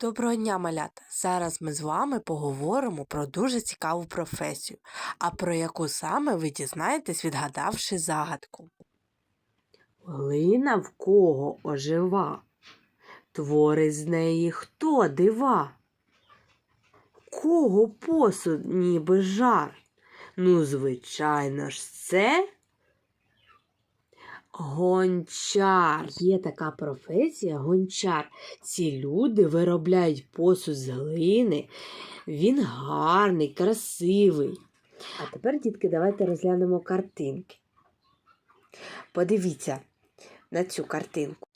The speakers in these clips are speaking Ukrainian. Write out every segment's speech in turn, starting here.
Доброго дня, малята! Зараз ми з вами поговоримо про дуже цікаву професію, а про яку саме ви дізнаєтесь, відгадавши загадку. Глина в кого ожива, твори з неї хто дива? Кого посуд ніби жар? Ну, звичайно ж, це гончар. Є така професія гончар. Ці люди виробляють посуд з глини. Він гарний, красивий. А тепер, дітки, давайте розглянемо картинки. Подивіться на цю картинку.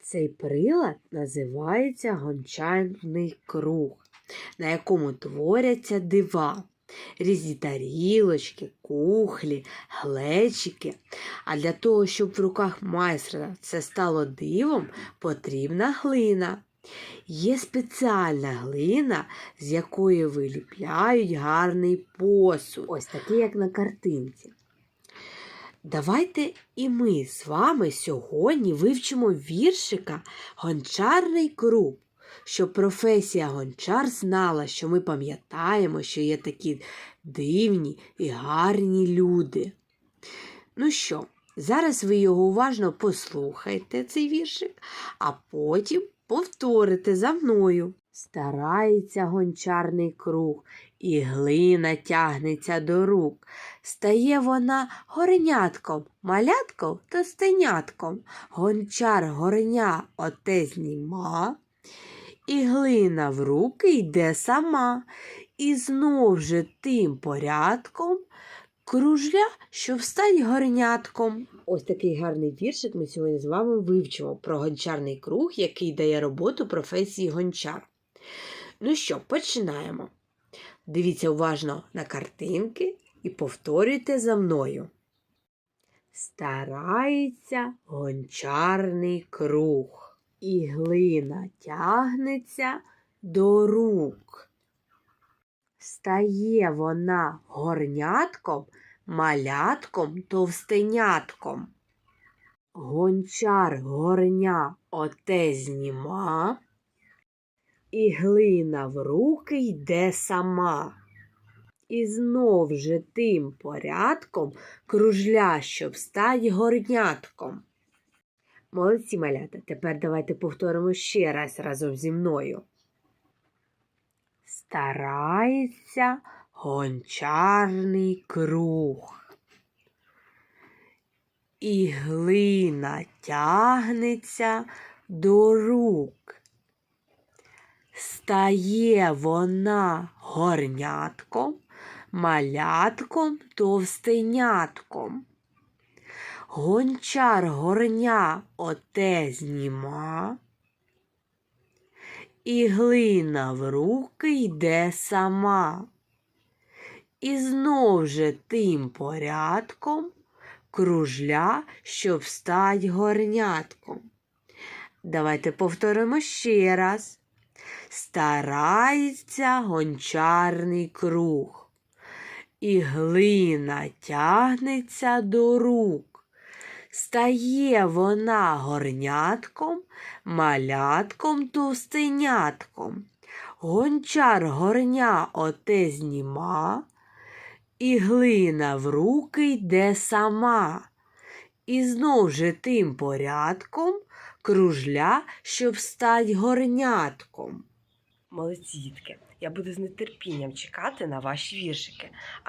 Цей прилад називається гончарний круг, на якому творяться дива. Різні тарілочки, кухлі, глечики. А для того, щоб в руках майстра це стало дивом, потрібна глина. Є спеціальна глина, з якої виліпляють гарний посуд. Ось такий, як на картинці. Давайте і ми з вами сьогодні вивчимо віршика Гончарний круг, щоб професія гончар знала, що ми пам'ятаємо, що є такі дивні і гарні люди. Ну що, зараз ви його уважно послухайте, цей віршик, а потім повторите за мною. Старається гончарний круг, і глина тягнеться до рук. Стає вона горнятком, малятком та стенятком. Гончар горня оте зніма, і глина в руки йде сама. І знов же тим порядком кружля, щоб стать горнятком. Ось такий гарний віршик ми сьогодні з вами вивчимо про гончарний круг, який дає роботу професії гончар. Ну що, починаємо. Дивіться уважно на картинки і повторюйте за мною. Старається гончарний круг, і глина тягнеться до рук. Стає вона горнятком, малятком, товстенятком. Гончар горня оте зніма, і глина в руки йде сама. І знов же тим порядком кружля, щоб стать горнятком. Молодці малята, тепер давайте повторимо ще раз разом зі мною. Старається гончарний круг. І глина тягнеться до рук. Стає вона горнятком, малятком, товстенятком. Гончар горня оте зніма, і глина в руки йде сама. І знов же тим порядком кружля, щоб стать горнятком. Давайте повторимо ще раз. Старається гончарний круг, і глина тягнеться до рук. Стає вона горнятком, малятком, товстенятком. Гончар горня оте зніма, і глина в руки йде сама. І знов же тим порядком кружля, щоб стать горнятком. Молодці, дітки, я буду з нетерпінням чекати на ваші віршики.